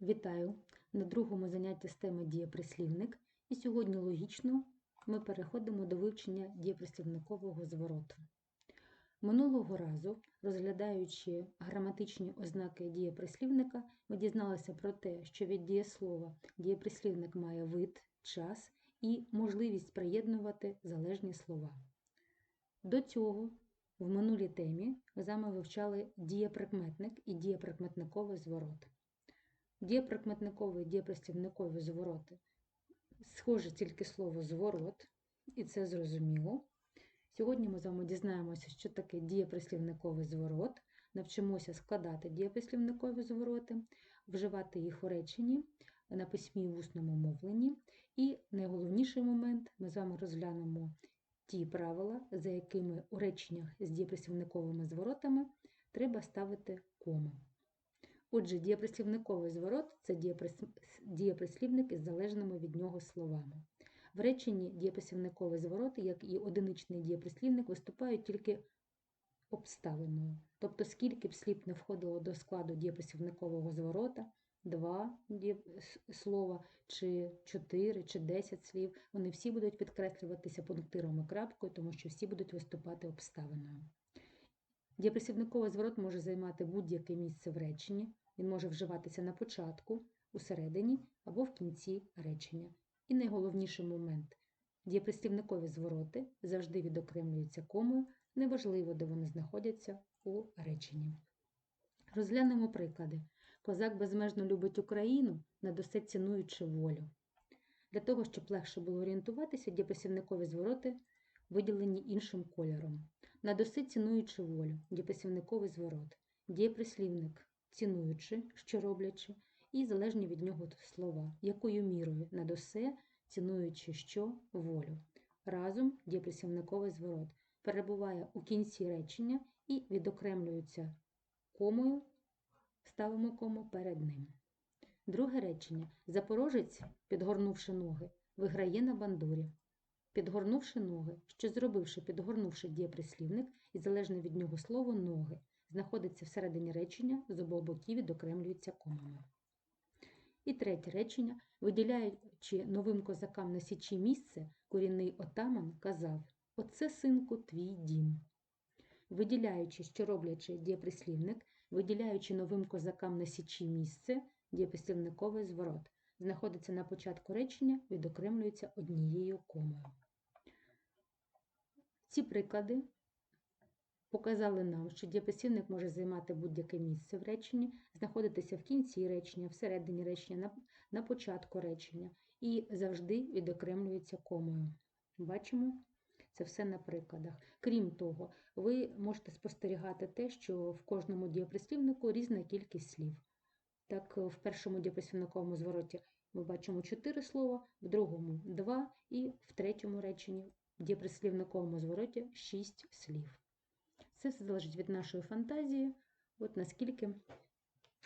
Вітаю! На другому занятті з теми дієприслівник. І сьогодні логічно ми переходимо до вивчення дієприслівникового звороту. Минулого разу, розглядаючи граматичні ознаки дієприслівника, ми дізналися про те, що від дієслова дієприслівник має вид, час і можливість приєднувати залежні слова. До цього в минулій темі ми з вами вивчали дієприкметник і дієприкметниковий зворот. Дієприкметниковий і дієприслівникові звороти схоже тільки слово зворот, і це зрозуміло. Сьогодні ми з вами дізнаємося, що таке дієприслівниковий зворот, навчимося складати дієприслівникові звороти, вживати їх у реченні на письмі в усному мовленні. І найголовніший момент ми з вами розглянемо ті правила, за якими у реченнях з дієприслівниковими зворотами треба ставити кому. Отже, дієприслівниковий зворот це дієприслівник із залежними від нього словами. В реченні дієприслівниковий зворот, як і одиничний дієприслівник, виступають тільки обставиною. Тобто, скільки б слів не входило до складу дієприслівникового зворота, два слова, чи чотири, чи десять слів, вони всі будуть підкреслюватися пунктиром і крапкою, тому що всі будуть виступати обставиною. Дієприслівниковий зворот може займати будь-яке місце в реченні. Він може вживатися на початку, у середині або в кінці речення. І найголовніший момент дієприслівникові звороти завжди відокремлюються комою, неважливо, де вони знаходяться у реченні. Розглянемо приклади. Козак безмежно любить Україну, надусе цінуючи волю. Для того, щоб легше було орієнтуватися, дієприслівникові звороти виділені іншим кольором. Надуси цінуючи волю, дієприслівниковий зворот, дієприслівник цінуючи, що роблячи, і залежні від нього слова, якою мірою надусе, цінуючи що волю. Разом дієприслівниковий зворот перебуває у кінці речення і відокремлюється комою, ставимо кому перед ним. Друге речення. Запорожець, підгорнувши ноги, виграє на бандурі. Підгорнувши ноги, що зробивши, підгорнувши дієприслівник і залежне від нього слово ноги, знаходиться всередині речення, з обох боків відокремлюється комами. І третє речення, виділяючи новим козакам на січі місце, корінний отаман казав Оце, синку, твій дім. Виділяючи, що роблячи дієприслівник, виділяючи новим козакам на січі місце, дієприслівниковий зворот, знаходиться на початку речення, відокремлюється однією комою. Ці приклади показали нам, що дієприслівник може займати будь-яке місце в реченні, знаходитися в кінці речення, всередині речення, на, початку речення і завжди відокремлюється комою. Бачимо це все на прикладах. Крім того, ви можете спостерігати те, що в кожному дієприслівнику різна кількість слів. Так, в першому дієприслівниковому звороті ми бачимо 4 слова, в другому 2 і в третьому реченні в дієприслівниковому звороті 6 слів. Це все залежить від нашої фантазії, от наскільки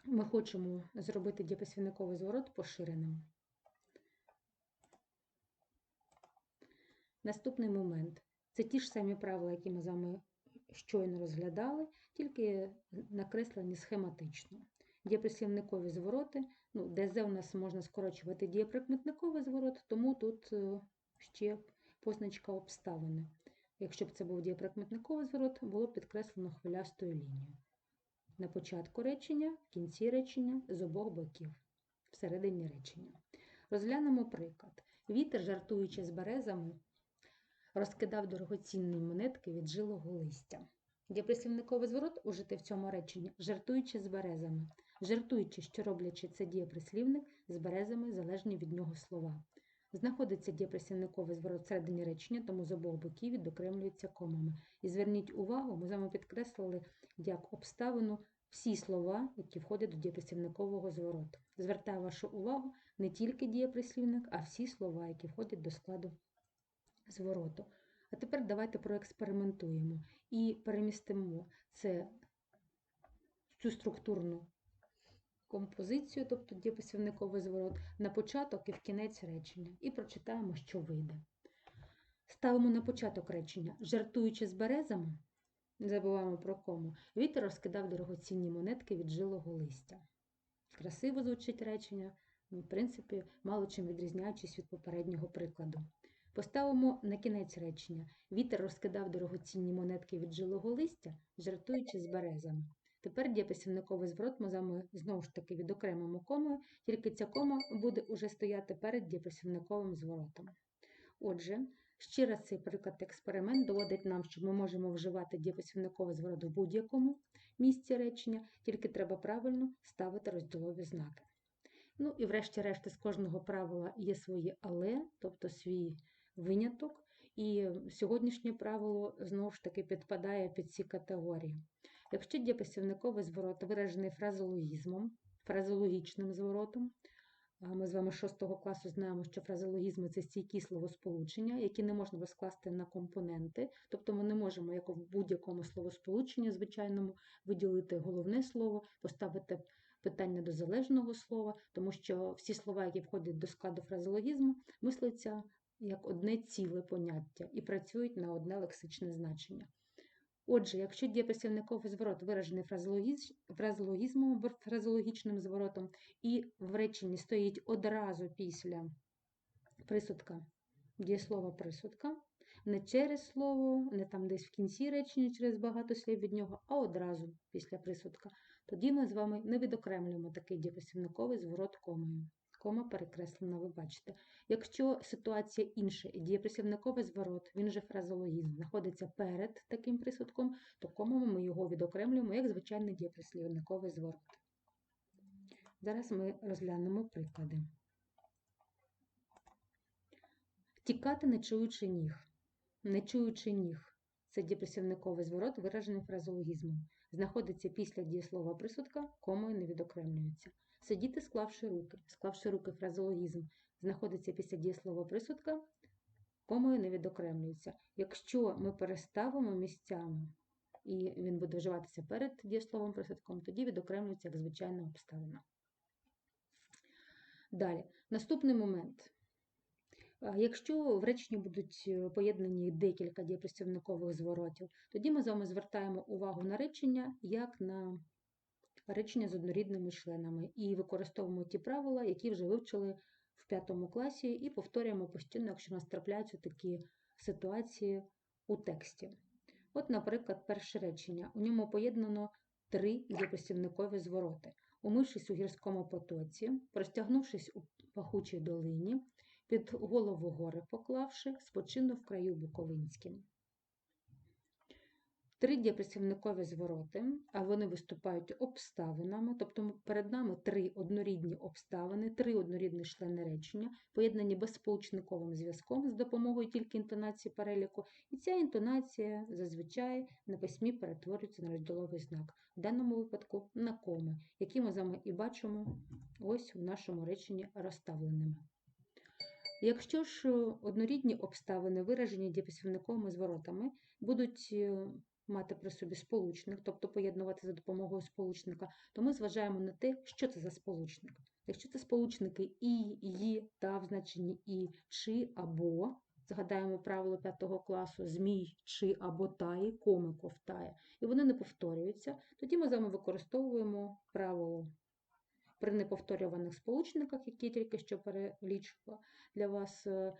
ми хочемо зробити дієприслівниковий зворот поширеним. Наступний момент це ті ж самі правила, які ми з вами щойно розглядали, тільки накреслені схематично. Дієприслівникові звороти, ну, ДЗ у нас можна скорочувати дієприкметниковий зворот, тому тут е, ще позначка обставини. Якщо б це був дієприкметниковий зворот, було б підкреслено хвилястою лінією. На початку речення, в кінці речення, з обох боків, всередині речення. Розглянемо приклад. Вітер, жартуючи з березами, розкидав дорогоцінні монетки від жилого листя. Дієприслівниковий зворот ужити в цьому реченні, жартуючи з березами. Жартуючи, що роблячи це дієприслівник, з березами залежні від нього слова. Знаходиться дієприслівниковий зворот всередині речення, тому з обох боків відокремлюється комами. І зверніть увагу, ми з вами підкреслили як обставину всі слова, які входять до дієприслівникового звороту. Звертаю вашу увагу не тільки дієприслівник, а всі слова, які входять до складу звороту. А тепер давайте проекспериментуємо і перемістимо це, цю структурну композицію, тобто дієприслівниковий зворот, на початок і в кінець речення. І прочитаємо, що вийде. Ставимо на початок речення, жартуючи з березами, не забуваємо про кому, вітер розкидав дорогоцінні монетки від жилого листя. красиво звучить речення, ну, в принципі, мало чим відрізняючись від попереднього прикладу. Поставимо на кінець речення. Вітер розкидав дорогоцінні монетки від жилого листя, жартуючи з березами. Тепер дієприслівниковий зворот ми з вами знову ж таки відокремимо комою, тільки ця кома буде уже стояти перед дієприслівниковим зворотом. Отже, ще раз цей приклад експеримент доводить нам, що ми можемо вживати дієприслівниковий зворот в будь-якому місці речення, тільки треба правильно ставити розділові знаки. Ну і врешті-решт з кожного правила є свої але, тобто свій виняток. І сьогоднішнє правило знову ж таки підпадає під ці категорії. Якщо дієприслівниковий зворот виражений фразологізмом, фразологічним зворотом, ми з вами 6 класу знаємо, що фразологізми це стійкі словосполучення, які не можна розкласти на компоненти, тобто ми не можемо, як в будь-якому словосполученні звичайному, виділити головне слово, поставити питання до залежного слова, тому що всі слова, які входять до складу фразологізму, мислиться як одне ціле поняття і працюють на одне лексичне значення. Отже, якщо дієприслівниковий зворот виражений фразологізмом або фразологічним зворотом, і в реченні стоїть одразу після присудка дієслова присудка, не через слово, не там десь в кінці речення через багато слів від нього, а одразу після присудка, тоді ми з вами не відокремлюємо такий дієприслівниковий зворот комою. Кома перекреслена, ви бачите. Якщо ситуація інша і дієприслівниковий зворот, він же фразологізм, знаходиться перед таким присудком, то комами ми його відокремлюємо як звичайний дієприслівниковий зворот. Зараз ми розглянемо приклади. Тікати, не чуючи ніг. Не чуючи ніг. Це дієприслівниковий зворот, виражений фразологізмом. Знаходиться після дієслова присудка, комою не відокремлюється. Сидіти, склавши руки. Склавши руки фразологізм знаходиться після дієслова присудка, комою не відокремлюється. Якщо ми переставимо місцями, і він буде вживатися перед дієсловом присудком, тоді відокремлюється як звичайна обставина. Далі, наступний момент. Якщо в реченні будуть е, поєднані декілька дієприслівникових зворотів, тоді ми з вами звертаємо увагу на речення як на речення з однорідними членами і використовуємо ті правила, які вже вивчили в п'ятому класі, і повторюємо постійно, якщо у нас трапляються такі ситуації у тексті. От, наприклад, перше речення. У ньому поєднано три дієприслівникові звороти. Умившись у гірському потоці, простягнувшись у пахучій долині, під голову гори поклавши, спочинув в краю Буковинським. Три дієприслівникові звороти, а вони виступають обставинами, тобто перед нами три однорідні обставини, три однорідні члени речення, поєднані безсполучниковим зв'язком з допомогою тільки інтонації переліку, і ця інтонація зазвичай на письмі перетворюється на розділовий знак, в даному випадку на коми, які ми з вами і бачимо ось в нашому реченні розставленими. Якщо ж однорідні обставини, виражені дієприслівниковими зворотами, будуть е, мати при собі сполучник, тобто поєднувати за допомогою сполучника, то ми зважаємо на те, що це за сполучник. Якщо це сполучники і, ї, та в значенні і, чи або, згадаємо правило 5 класу змій, чи або таї, коми ковтає, і вони не повторюються, тоді ми з вами використовуємо правило при неповторюваних сполучниках, які я тільки що перелічила для вас е,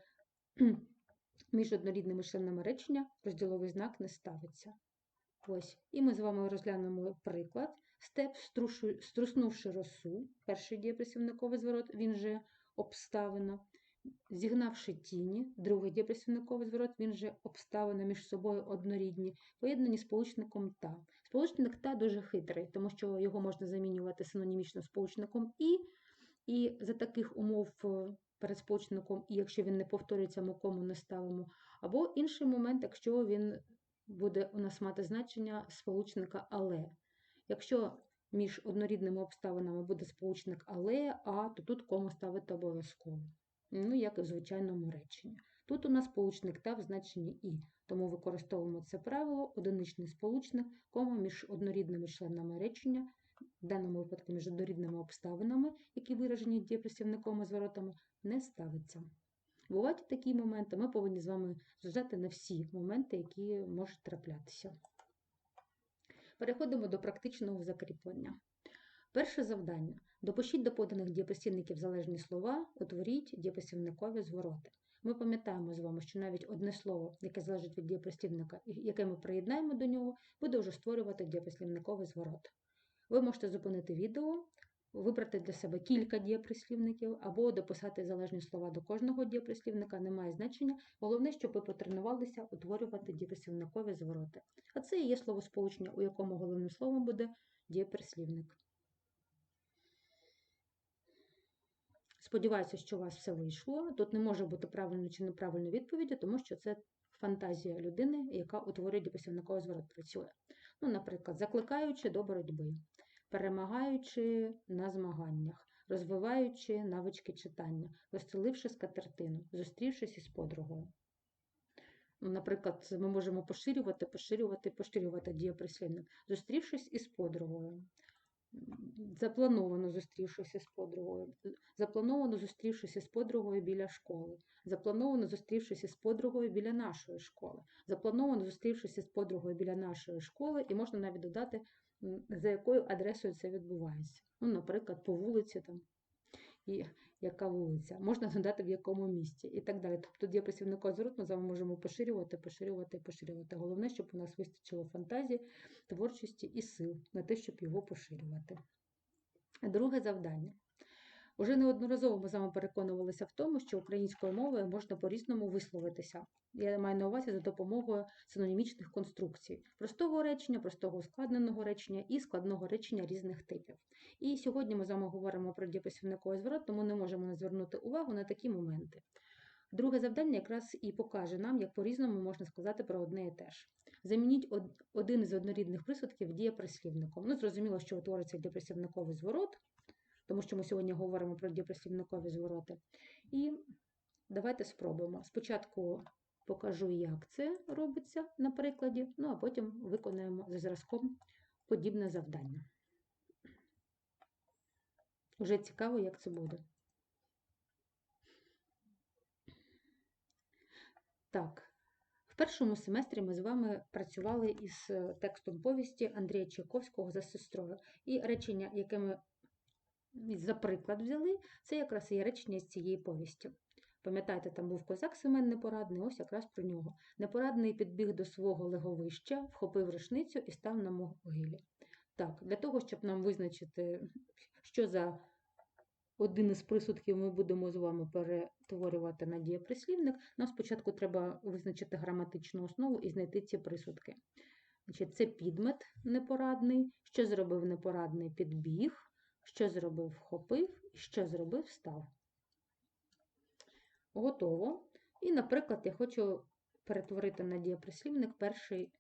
між однорідними членами речення розділовий знак не ставиться. Ось. І ми з вами розглянемо приклад. Степ, струснувши росу, перший дієприслівниковий зворот, він же обставина. Зігнавши тіні, другий дієприслівниковий зворот, він же обставина між собою однорідні, поєднані сполучником та. Сполучник та дуже хитрий, тому що його можна замінювати синонімічно сполучником і, і за таких умов е, перед сполучником, і якщо він не повторюється, ми кому не ставимо. Або інший момент, якщо він буде у нас мати значення сполучника але. Якщо між однорідними обставинами буде сполучник але, а, то тут кому ставити обов'язково. Ну, як і в звичайному реченні. Тут у нас сполучник та в значенні і, тому використовуємо це правило, одиничний сполучник, кома між однорідними членами речення, в даному випадку між однорідними обставинами, які виражені дієприслівником і зворотами, не ставиться. Бувають такі моменти, ми повинні з вами зважати на всі моменти, які можуть траплятися. Переходимо до практичного закріплення. Перше завдання. Допишіть до поданих дієприслівників залежні слова, утворіть дієприслівникові звороти. Ми пам'ятаємо з вами, що навіть одне слово, яке залежить від дієприслівника, яке ми приєднаємо до нього, буде вже створювати дієприслівниковий зворот. Ви можете зупинити відео, вибрати для себе кілька дієприслівників або дописати залежні слова до кожного дієприслівника, немає значення. Головне, щоб ви потренувалися утворювати дієприслівникові звороти. А це і є словосполучення, у якому головним словом буде дієприслівник. Сподіваюся, що у вас все вийшло. Тут не може бути правильної чи неправильної відповіді, тому що це фантазія людини, яка утворює дієприслівниковий зворот працює. Ну, наприклад, закликаючи до боротьби, перемагаючи на змаганнях, розвиваючи навички читання, розстеливши скатертину, зустрівшись із подругою. Наприклад, ми можемо поширювати, поширювати, поширювати дієприслівник, зустрівшись із подругою. Заплановано зустрівшись із подругою, заплановано зустрівшись із подругою біля школи, заплановано зустрівшись із подругою біля нашої школи, заплановано зустрівшись із подругою біля нашої школи, і можна навіть додати, за якою адресою це відбувається. Ну, наприклад, по вулиці там, і яка вулиця, можна додати в якому місті і так далі. Тобто є зворот ми з вами можемо поширювати, поширювати, поширювати. Головне, щоб у нас вистачило фантазії, творчості і сил на те, щоб його поширювати. Друге завдання. Уже неодноразово ми з вами переконувалися в тому, що українською мовою можна по-різному висловитися. Я маю на увазі за допомогою синонімічних конструкцій: простого речення, простого ускладненого речення і складного речення різних типів. І сьогодні ми з вами говоримо про дієприслівниковий зворот, тому не можемо не звернути увагу на такі моменти. Друге завдання якраз і покаже нам, як по-різному можна сказати про одне і те ж. Замініть од- один із однорідних присудків дієприслівником. Ну, зрозуміло, що утвориться дієприслівниковий зворот, тому що ми сьогодні говоримо про дієприслівникові звороти. І давайте спробуємо. Спочатку покажу, як це робиться на прикладі, ну а потім виконаємо за зразком подібне завдання. Уже цікаво, як це буде. Так, в першому семестрі ми з вами працювали із текстом повісті Андрія Чайковського за сестрою. І речення, яке ми за приклад взяли, це якраз і речення з цієї повісті. Пам'ятаєте, там був козак Семен Непорадний, ось якраз про нього. Непорадний підбіг до свого леговища, вхопив рушницю і став на могилі. Так, для того, щоб нам визначити, що за один із присудків ми будемо з вами перетворювати на дієприслівник, нам спочатку треба визначити граматичну основу і знайти ці присудки. Значить, це підмет непорадний, що зробив непорадний підбіг, що зробив вхопив, і що зробив став. Готово. І, наприклад, я хочу перетворити на дієприслівник перший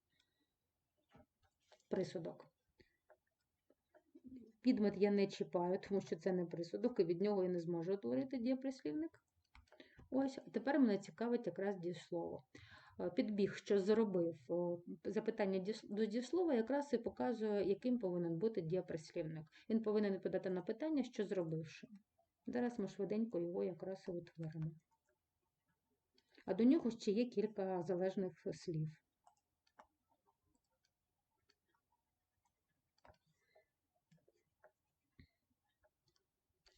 присудок. Підмет я не чіпаю, тому що це не присудок, і від нього я не зможу утворити дієприслівник. Ось, а тепер мене цікавить якраз дієслово. Е, Підбіг, що зробив запитання до дієслова, якраз і показує, яким повинен бути дієприслівник. Він повинен відповідати на питання, що зробивши. Зараз ми швиденько його якраз і утворимо. А до нього ще є кілька залежних слів.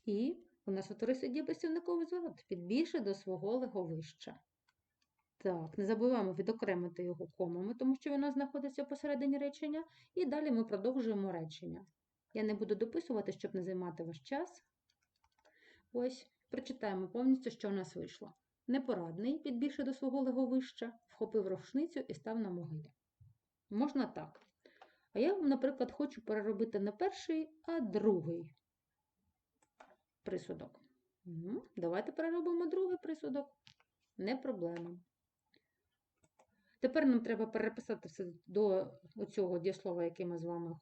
І у нас утворився дієприслівниковий зворот. Підбільше до свого леговища. Так, не забуваємо відокремити його комами, тому що воно знаходиться посередині речення. І далі ми продовжуємо речення. Я не буду дописувати, щоб не займати ваш час. Ось, прочитаємо повністю, що у нас вийшло. Непорадний, підбігши до свого леговища, вхопив рушницю і став на могилі. Можна так. А я, наприклад, хочу переробити не перший, а другий присудок. Давайте переробимо другий присудок. Не проблема. Тепер нам треба переписати все до цього дієслова, яке ми з вами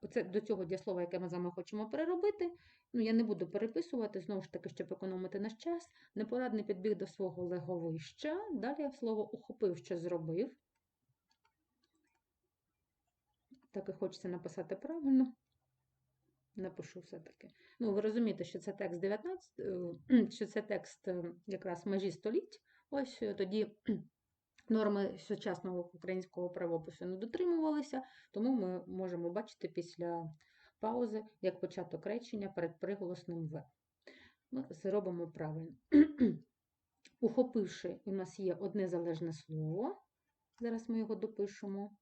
оце, до цього дієслова, яке ми з вами хочемо переробити. Ну, я не буду переписувати, знову ж таки, щоб економити наш час. Непорадний підбіг до свого леговища. Далі слово ухопив, що зробив. Так і хочеться написати правильно. Напишу все-таки. Ну, ви розумієте, що це текст 19, е, що це текст е, якраз межі століть. Ось е, тоді норми сучасного українського правопису не дотримувалися, тому ми можемо бачити після паузи як початок речення перед приголосним В. Ми зробимо правильно. Ухопивши, у нас є одне залежне слово. Зараз ми його допишемо.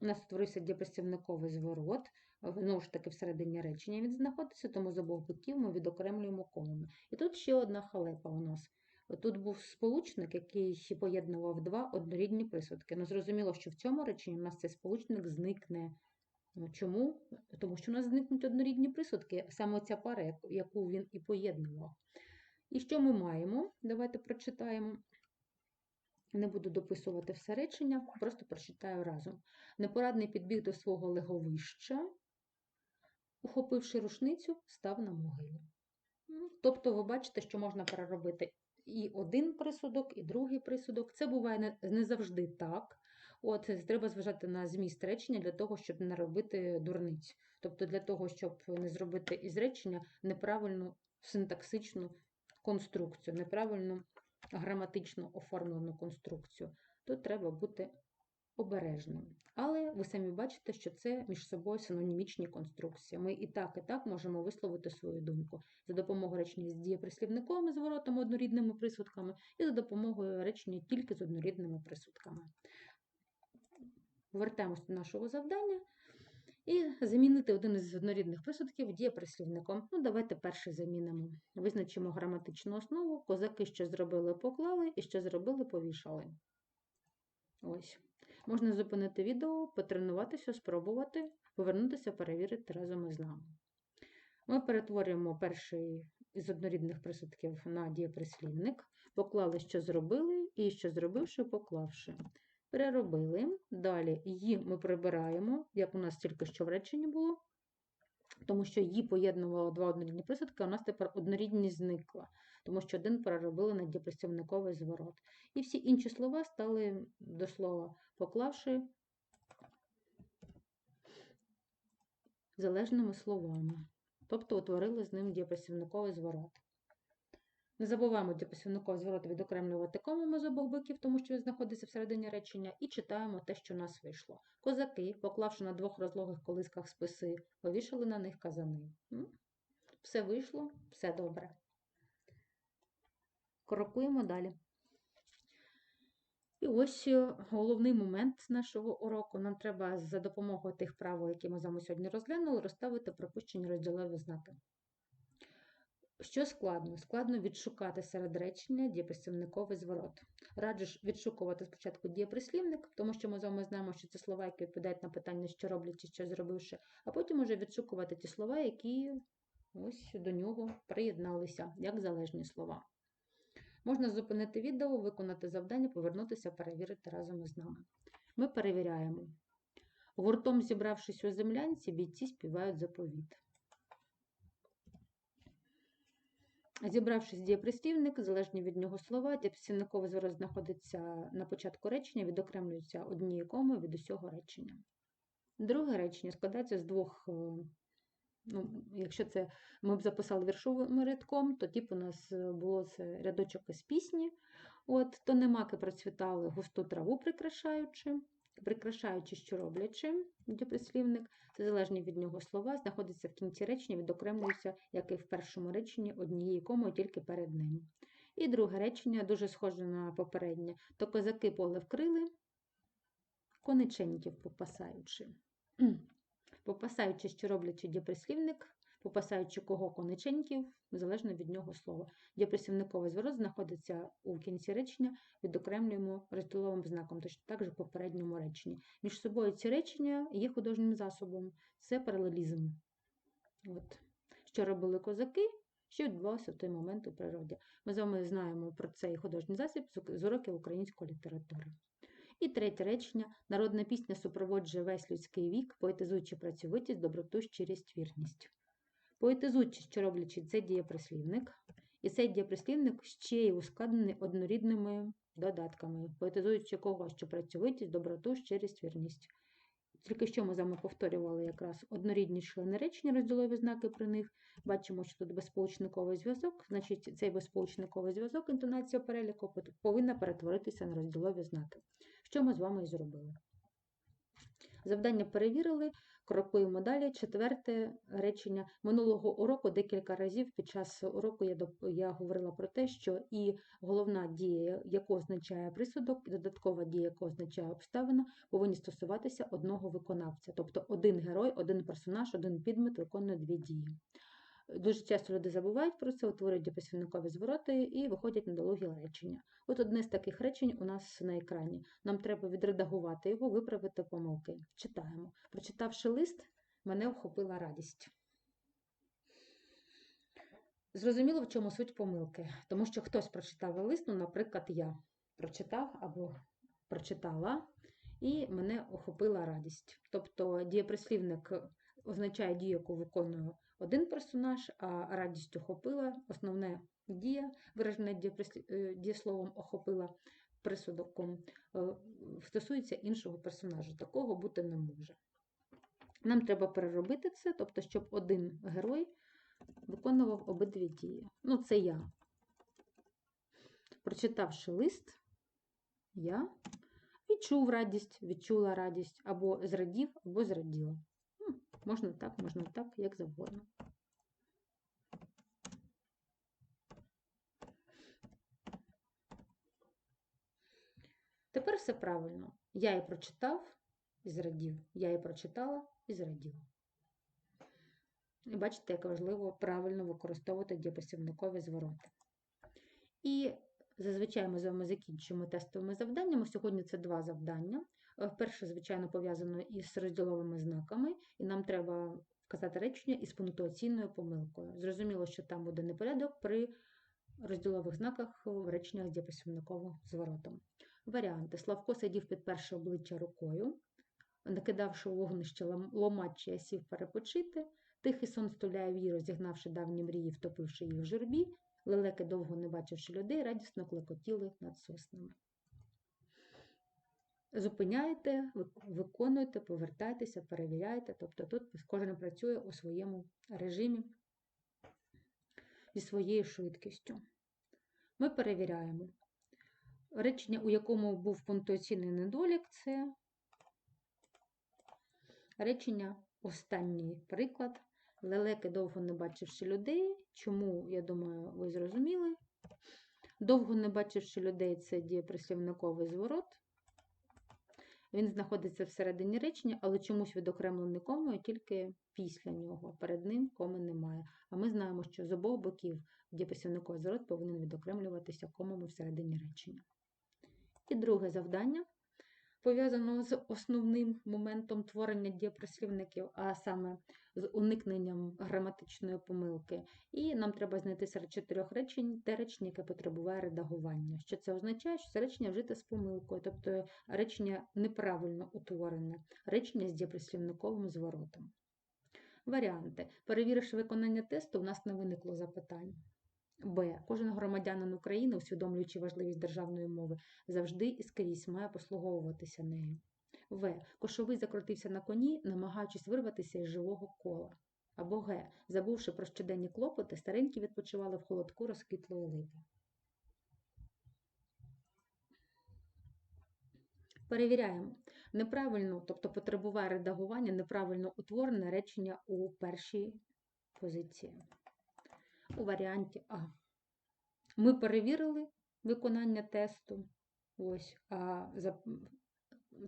У нас створився дієпрацівниковий зворот. Знову ж таки, всередині речення він знаходиться, тому з обох боків ми відокремлюємо комами. І тут ще одна халепа у нас. Тут був сполучник, який поєднував два однорідні присудки. Ну, зрозуміло, що в цьому реченні у нас цей сполучник зникне. Ну, Чому? Тому що у нас зникнуть однорідні присудки, саме ця пара, яку він і поєднував. І що ми маємо? Давайте прочитаємо. Не буду дописувати все речення, просто прочитаю разом. Непорадний підбіг до свого леговища, ухопивши рушницю, став на могилі. Тобто, ви бачите, що можна переробити і один присудок, і другий присудок. Це буває не, завжди так. От, Треба зважати на зміст речення для того, щоб не робити дурниць. Тобто, для того, щоб не зробити із речення неправильну синтаксичну конструкцію, неправильну граматично оформлену конструкцію, то треба бути обережним. Але ви самі бачите, що це між собою синонімічні конструкції. Ми і так, і так можемо висловити свою думку за допомогою речення з дієприслівниковими зворотами, однорідними присудками, і за допомогою речення тільки з однорідними присудками. Повертаємося до нашого завдання. І замінити один із однорідних присудків дієприслівником. Ну, давайте перший замінимо. Визначимо граматичну основу. Козаки, що зробили, поклали, і що зробили, повішали. Ось. Можна зупинити відео, потренуватися, спробувати, повернутися, перевірити разом із нами. Ми перетворюємо перший із однорідних присудків на дієприслівник, поклали, що зробили, і що зробивши, поклавши. Переробили. Далі її ми прибираємо, як у нас тільки що в реченні було, тому що її поєднувало два однорідні присудки, а у нас тепер однорідність зникла, тому що один переробили на дієприслівниковий зворот. І всі інші слова стали до слова поклавши залежними словами, тобто утворили з ним дієприслівниковий зворот. Не забуваємо дієприслівниковий зворот відокремлювати комами з обох боків, тому що він знаходиться всередині речення, і читаємо те, що у нас вийшло. Козаки, поклавши на двох розлогих колисках списи, повішали на них казани. Все вийшло, все добре. Крокуємо далі. І ось е, головний момент нашого уроку. Нам треба за допомогою тих правил, які ми з вами сьогодні розглянули, розставити пропущені розділові знаки. Що складно? Складно відшукати серед речення дієприслівниковий зворот. Раджу відшукувати спочатку дієприслівник, тому що ми з вами знаємо, що це слова, які відповідають на питання, що роблять чи що зробивши, а потім уже відшукувати ті слова, які ось до нього приєдналися, як залежні слова. Можна зупинити відео, виконати завдання, повернутися, перевірити разом із нами. Ми перевіряємо. Гуртом, зібравшись у землянці, бійці співають заповіт. Зібравшись дієприслівник, залежні від нього слова, дієприслівниковий зворот знаходиться на початку речення, відокремлюється однією комою від усього речення. Друге речення складається з двох, ну, якщо це ми б записали віршовим рядком, то тип у нас було це рядочок із пісні. От, То немаки процвітали густу траву, прикрашаючи, прикрашаючи, що роблячи, дієприслівник, це залежні від нього слова, знаходиться в кінці речення, відокремлюється, як і в першому реченні, однією комою тільки перед ним. І друге речення, дуже схоже на попереднє, то козаки поле вкрили, кониченьків попасаючи. Попасаючи, що роблячи дієприслівник, попасаючи кого кониченьків, залежно від нього слова. Дієприслівниковий зворот знаходиться у кінці речення, відокремлюємо розділовим знаком, точно так же в попередньому реченні. Між собою ці речення є художнім засобом, це паралелізм. От. Що робили козаки, що відбувалося в той момент у природі. Ми з вами знаємо про цей художній засіб з уроків української літератури. І третє речення. Народна пісня супроводжує весь людський вік, поетизуючи працьовитість, доброту, щирість, вірність. Поетизуючи, що роблячи, це дієприслівник. І цей дієприслівник ще й ускладнений однорідними додатками, поетизуючи кого, що працьовитість, доброту, щирість, вірність. Тільки що ми з вами повторювали якраз однорідні члени речення, розділові знаки при них. Бачимо, що тут безполучниковий зв'язок, значить, цей безполучниковий зв'язок, інтонація переліку повинна перетворитися на розділові знаки. Що ми з вами і зробили? Завдання перевірили, Крокуємо далі. Четверте речення. Минулого уроку декілька разів під час уроку я, я говорила про те, що і головна дія, яку означає присудок, і додаткова дія, яку означає обставина, повинні стосуватися одного виконавця. Тобто один герой, один персонаж, один підмет виконує дві дії. Дуже часто люди забувають про це, утворюють діпосівникові звороти і виходять на дологі речення. От одне з таких речень у нас на екрані. Нам треба відредагувати його, виправити помилки. Читаємо. Прочитавши лист, мене охопила радість. Зрозуміло, в чому суть помилки, тому що хтось прочитав лист, ну, наприклад, я прочитав або прочитала, і мене охопила радість. Тобто дієприслівник означає дію, яку виконує один персонаж, а радість охопила, основне дія, виражена е, дієсловом охопила присудоком, е, стосується іншого персонажа. Такого бути не може. Нам треба переробити це, тобто, щоб один герой виконував обидві дії. Ну, це я. Прочитавши лист, я відчув радість, відчула радість, або зрадів, або зраділа. Можна так, можна так, як завгодно. Тепер все правильно. Я і прочитав і зрадів. Я і прочитала і зраділа. І бачите, як важливо правильно використовувати дієпосівникові звороти. І зазвичай ми з вами закінчуємо тестовими завданнями. Сьогодні це два завдання. Е, Перше, звичайно, пов'язано із розділовими знаками, і нам треба вказати речення із пунктуаційною помилкою. Зрозуміло, що там буде непорядок при розділових знаках в реченнях з дієпосівниковим зворотом. Варіанти. Славко сидів під перше обличчя рукою, накидавши вогнище ломачі, сів перепочити. Тихий сон стуляє вій, розігнавши давні мрії, втопивши їх в журбі. Лелеки, довго не бачивши людей, радісно клекотіли над соснами. Зупиняєте, ви- виконуєте, повертайтеся, перевіряйте. Тобто тут кожен працює у своєму режимі зі своєю швидкістю. Ми перевіряємо. Речення, у якому був пунктуаційний недолік, це речення останній приклад. Лелеки довго не бачивши людей. Чому, я думаю, ви зрозуміли. Довго не бачивши людей це дієприслівниковий зворот. Він знаходиться всередині речення, але чомусь відокремлений комою тільки після нього. Перед ним коми немає. А ми знаємо, що з обох боків дієприслівниковий зворот повинен відокремлюватися комами всередині речення. І друге завдання пов'язано з основним моментом творення дієприслівників, а саме з уникненням граматичної помилки. І нам треба знайти серед чотирьох речень те речення, яке потребує редагування. Що це означає? Що це речення вжите з помилкою, тобто речення неправильно утворене, речення з дієприслівниковим зворотом. Варіанти. Перевіривши виконання тесту, у нас не виникло запитань. Б. Кожен громадянин України, усвідомлюючи важливість державної мови, завжди і скрізь має послуговуватися нею. В. Кошовий закрутився на коні, намагаючись вирватися із живого кола. Або Г. Забувши про щоденні клопоти, старенькі відпочивали в холодку розквітлої липи. Перевіряємо. Неправильно, тобто потребуває редагування, неправильно утворене речення у першій позиції. У варіанті А. Ми перевірили виконання тесту. Ось, а за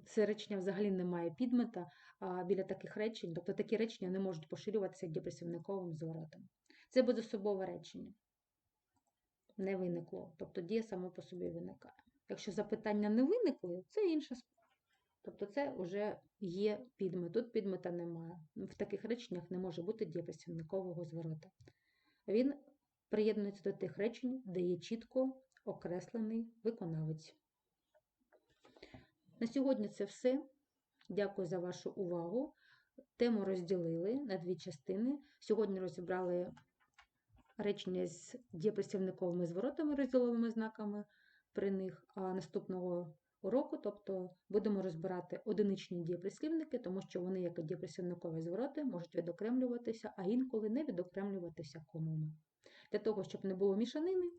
це речення взагалі не має підмета, а біля таких речень, тобто такі речення не можуть поширюватися депресивниковим зворотом. Це безособове речення. Не виникло, тобто дія само по собі виникає. Якщо запитання не виникли, це інша справа. Тобто це вже є підмет. Тут підмета немає. В таких реченнях не може бути дієпрацівникового зворота. Він приєднується до тих речень, де є чітко окреслений виконавець. На сьогодні це все. Дякую за вашу увагу. Тему розділили на дві частини. Сьогодні розібрали речення з дієпрацівниковими зворотами, розділовими знаками при них, а наступного уроку, тобто будемо розбирати одиничні дієприслівники, тому що вони, як і дієприслівникові звороти, можуть відокремлюватися, а інколи не відокремлюватися комами. Для того, щоб не було мішанини,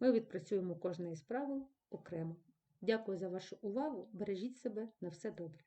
ми відпрацюємо кожне із правил окремо. Дякую за вашу увагу. Бережіть себе на все добре.